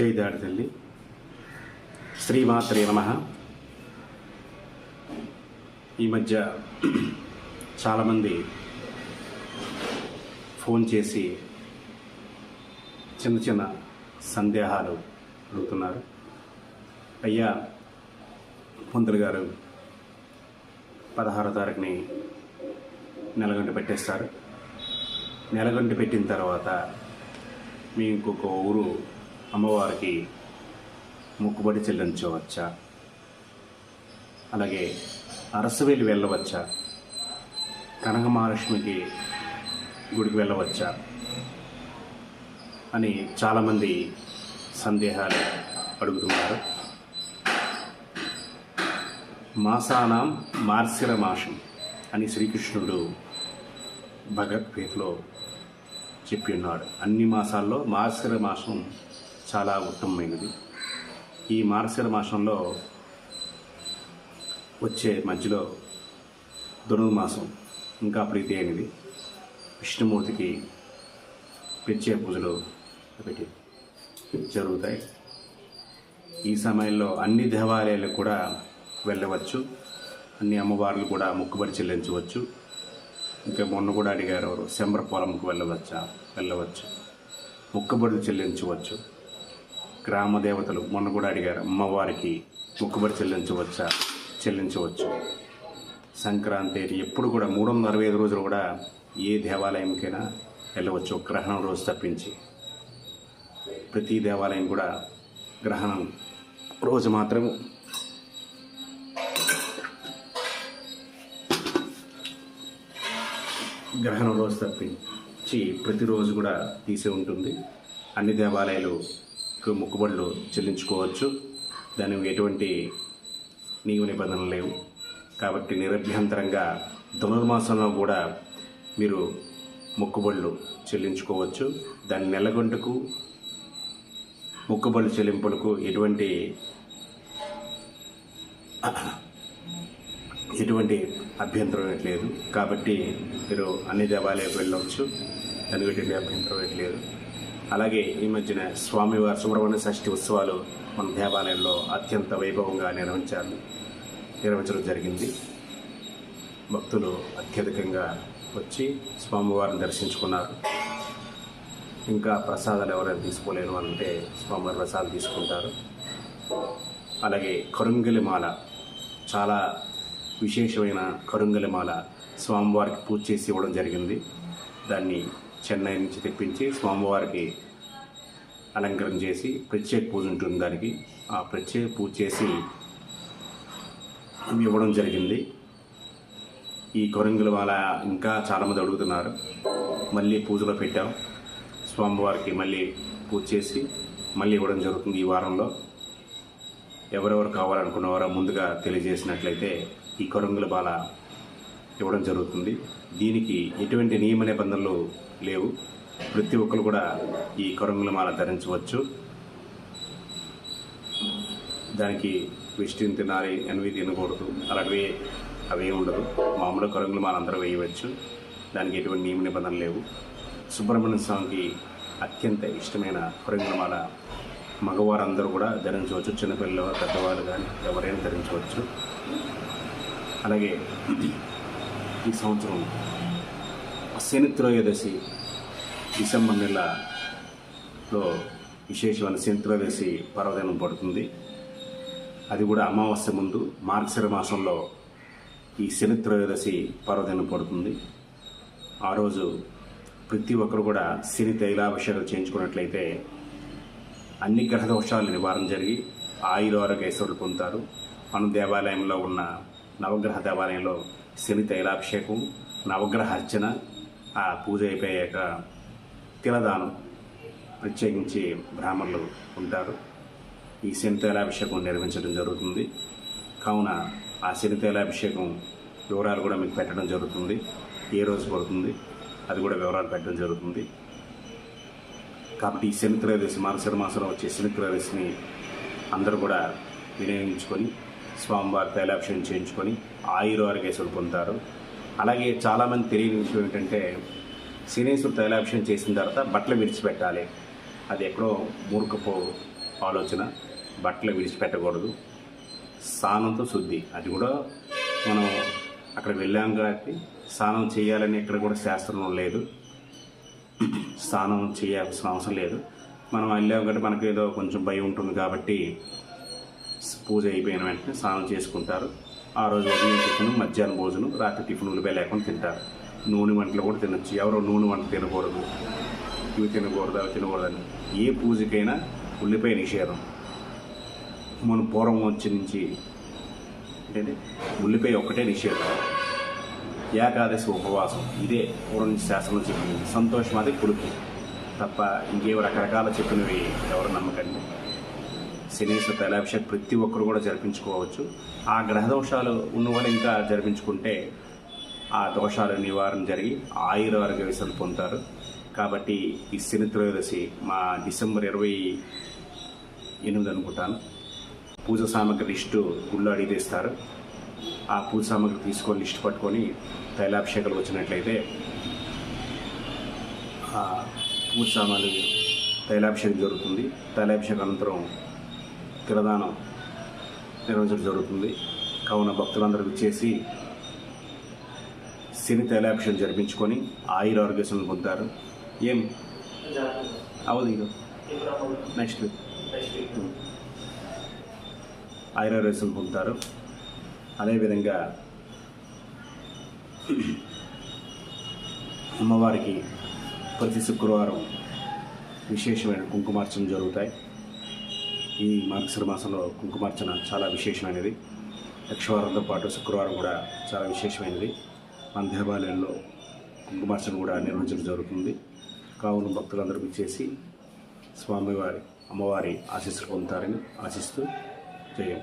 చేయిదాడి తల్లి. శ్రీమాత్రే నమ. ఈ మధ్య చాలామంది ఫోన్ చేసి చిన్న చిన్న సందేహాలు అడుగుతున్నారు. అయ్యా పంతులు గారు పదహారో తారీఖుని నెలగంట పెట్టేస్తారు. నెలగంటి పెట్టిన తర్వాత మీ ఇంకొక ఊరు అమ్మవారికి మొక్కుబడి చెల్లించవచ్చా? అలాగే అరసవేలు వెళ్ళవచ్చా? కనక మహాలక్ష్మికి గుడికి వెళ్ళవచ్చా? అని చాలామంది సందేహాలు అడుగుతున్నారు. మాసానాం మార్సిర మాసం అని శ్రీకృష్ణుడు భగవద్గీతలో చెప్పి ఉన్నాడు. అన్ని మాసాల్లో మార్సిర మాసం చాలా ఉత్తమమైనది. ఈ మార్సిర మాసంలో వచ్చే మధ్యలో ధనుర్మాసం ఇంకా ప్రీతి అయినది విష్ణుమూర్తికి ప్రత్యేక పూజలు పెట్టి జరుగుతాయి. ఈ సమయంలో అన్ని దేవాలయాలకు కూడా వెళ్ళవచ్చు. అన్ని అమ్మవార్లు కూడా మొక్కుబడి చెల్లించవచ్చు. ఇంకా మొన్న కూడా అడిగారు ఎవరు? శంబర పొలంకు వెళ్ళవచ్చా? వెళ్ళవచ్చు. మొక్కుబడులు చెల్లించవచ్చు. గ్రామ దేవతలు మొన్న కూడా అడిగారు అమ్మవారికి మొక్కుబడి చెల్లించవచ్చా? చెల్లించవచ్చు. సంక్రాంతి ఎప్పుడు కూడా మూడు వందల అరవై ఐదు రోజులు కూడా ఏ దేవాలయంకైనా వెళ్ళవచ్చు. గ్రహణం రోజు తప్పించి. ప్రతి దేవాలయం కూడా గ్రహణం రోజు మాత్రం గ్రహణం రోజు తప్పించి ప్రతిరోజు కూడా తీసే ఉంటుంది. అన్ని దేవాలయాలు మొక్కుబడులు చెల్లించుకోవచ్చు. దానికి ఎటువంటి నియమ నిబంధనలు లేవు. కాబట్టి నిరభ్యంతరంగా ధనుర్మాసంలో కూడా మీరు మొక్కుబడులు చెల్లించుకోవచ్చు. దాని నెలగొంటకు మొక్కుబడులు చెల్లింపులకు ఎటువంటి ఎటువంటి అభ్యంతరం లేదు. కాబట్టి మీరు అన్ని దేవాలయాలకు వెళ్ళవచ్చు దానికి ఎటువంటి అభ్యంతరం లేదు. అలాగే ఈ మధ్యన స్వామివారి సుబ్రహ్మణ్య షష్ఠి ఉత్సవాలు మన దేవాలయంలో అత్యంత వైభవంగా నిర్వహించారు నిర్వహించడం జరిగింది. భక్తులు అత్యధికంగా వచ్చి స్వామివారిని దర్శించుకున్నారు. ఇంకా ప్రసాదాలు ఎవరైనా తీసుకోలేని అంటే స్వామివారి ప్రసాదాలు తీసుకుంటారు. అలాగే కరుంగిలిమాల చాలా విశేషమైన కరుంగలి మాల స్వామివారికి పూజ చేసి ఇవ్వడం జరిగింది. దాన్ని చెన్నై నుంచి తెప్పించి స్వామివారికి అలంకరణ చేసి ప్రత్యేక పూజ ఉంటుంది దానికి. ఆ ప్రత్యేక పూజ చేసి ఇవ్వడం జరిగింది. ఈ కొరంగుల ఇంకా చాలామంది అడుగుతున్నారు. మళ్ళీ పూజలో పెట్టాం. స్వామివారికి మళ్ళీ పూజ చేసి మళ్ళీ ఇవ్వడం జరుగుతుంది ఈ వారంలో. ఎవరెవరు కావాలనుకున్నవారో ముందుగా తెలియజేసినట్లయితే ఈ కొరంగుల బాల ఇవ్వడం జరుగుతుంది. దీనికి ఎటువంటి నియమ నిబంధనలు లేవు. ప్రతి ఒక్కరు కూడా ఈ కొరంగుల మాల ధరించవచ్చు. దానికి విష్టిని తినాలి ఎన్వి తినకూడదు. అలాగే అవి ఉండదు. మామూలు కొరంగులు మాల అందరూ వేయవచ్చు. దానికి ఎటువంటి నియమ నిబంధనలు లేవు. సుబ్రహ్మణ్య స్వామికి అత్యంత ఇష్టమైన కొరంగుల మాల మగవారందరూ కూడా ధరించవచ్చు. చిన్నపిల్లలు పెద్దవాళ్ళు కానీ ఎవరైనా ధరించవచ్చు. అలాగే ఈ సంవత్సరం శని త్రయోదశి డిసెంబర్ నెలలో విశేషమైన శని త్రయోదశి పర్వదినం పడుతుంది. అది కూడా అమావాస్య ముందు మార్గశిర మాసంలో ఈ శని త్రయోదశి పర్వదినం పడుతుంది. ఆ రోజు ప్రతి ఒక్కరు కూడా శని తైలాభిషేకం చేయించుకున్నట్లయితే అన్ని గ్రహ దోషాలు నివారణ జరిగి ఆయుర ఆరోగ్యేశ్వరులు పొందుతారు. మన దేవాలయంలో ఉన్న నవగ్రహ దేవాలయంలో శని తైలాభిషేకం నవగ్రహ అర్చన ఆ పూజ అయిపోయాక తిలదానం ప్రత్యేకించి బ్రాహ్మణులు ఉంటారు. ఈ శని తైలాభిషేకం నిర్వహించడం జరుగుతుంది. కావున ఆ శని తైలాభిషేకం వివరాలు కూడా మీకు పెట్టడం జరుగుతుంది. ఏ రోజు పడుతుంది అది కూడా వివరాలు పెట్టడం జరుగుతుంది. కాబట్టి ఈ శని దశ మార్గశిర మాసంలో వచ్చే శని దశని అందరూ కూడా వినియోగించుకొని స్వామివారి తైలాభిషేకం చేయించుకొని ఆయుర ఆరోగ్యేశ్వరులు పొందుతారు. అలాగే చాలామంది తెలియని విషయం ఏంటంటే శనేశ్వరు తైలాభిషేకం చేసిన తర్వాత బట్టలు విడిచిపెట్టాలి. అది ఎక్కడో మూర్ఖపు ఆలోచన. బట్టలు విడిచిపెట్టకూడదు. స్నానంతో శుద్ధి. అది కూడా మనం అక్కడ వెళ్ళాం కాబట్టి స్నానం చేయాలని ఇక్కడ కూడా శాస్త్రం లేదు. స్నానం చేయాల్సిన అవసరం లేదు. మనం వెళ్ళే కాబట్టి మనకి ఏదో కొంచెం భయం ఉంటుంది కాబట్టి పూజ అయిపోయిన వెంటనే స్నానం చేసుకుంటారు. ఆ రోజు ఉదయం టిఫిన్ మధ్యాహ్నం భోజనం రాత్రి టిఫిన్ ఉల్లిపాయ లేకుండా తింటారు. నూనె వంటలు కూడా తినొచ్చు. ఎవరో నూనె వంట తినకూడదు ఇవి తినకూడదు అవి తినకూడదని. ఏ పూజకైనా ఉల్లిపాయ నిషేధం. మన పూర్వం వచ్చి నుంచి అంటే ఉల్లిపాయ ఒక్కటే నిషేధం. ఏకాదశి ఉపవాసం ఇదే పూర్ణ నుంచి చెప్పింది సంతోషం అది కొడుకు తప్ప ఇంకేవో రకరకాల చెప్పినవి ఎవరు నమ్మకండి శనీశ్వర తైలాభిషేకం ప్రతి ఒక్కరు కూడా జరిపించుకోవచ్చు ఆ గ్రహ దోషాలు ఉన్న ఇంకా జరిపించుకుంటే ఆ దోషాలు నివారణ జరిగి ఆయురారోగ్య విసలు పొందుతారు కాబట్టి ఈ శని త్రయోదశి మా డిసెంబర్ ఇరవై ఎనిమిది అనుకుంటాను. పూజ సామాగ్రి లిస్టు గుళ్ళు అడిగి తెస్తారు. ఆ పూజ సామాగ్రి తీసుకొని లిస్ట్ పట్టుకొని తైలాభిషేకాలు వచ్చినట్లయితే ఆ పూజ సామాగ్రి తైలాభిషేకం జరుగుతుంది. తైలాభిషేకం అనంతరం తిరదానం నిర్వహించడం జరుగుతుంది. కావున భక్తులందరూ చేసి శని తైలాభిషేకం జరిపించుకొని ఆయుర ఆరోగ్యం పొందుతారు. ఏం? అవదు ఇక నెక్స్ట్. వీక్ ఆయుర్వేదం పొందుతారు. అదేవిధంగా అమ్మవారికి ప్రతి శుక్రవారం విశేషమైన కుంకుమార్చన జరుగుతాయి. ఈ మార్గశిర మాసంలో కుంకుమార్చన చాలా విశేషమైనది. యక్షవారంతో పాటు శుక్రవారం కూడా చాలా విశేషమైనది. మన దేవాలయంలో కుంకుమార్చన కూడా నిర్వహించడం జరుగుతుంది. కావున భక్తులందరూ చేసి స్వామివారి అమ్మవారి ఆశీస్సులు పొందుతారని ఆశిస్తూ జయం.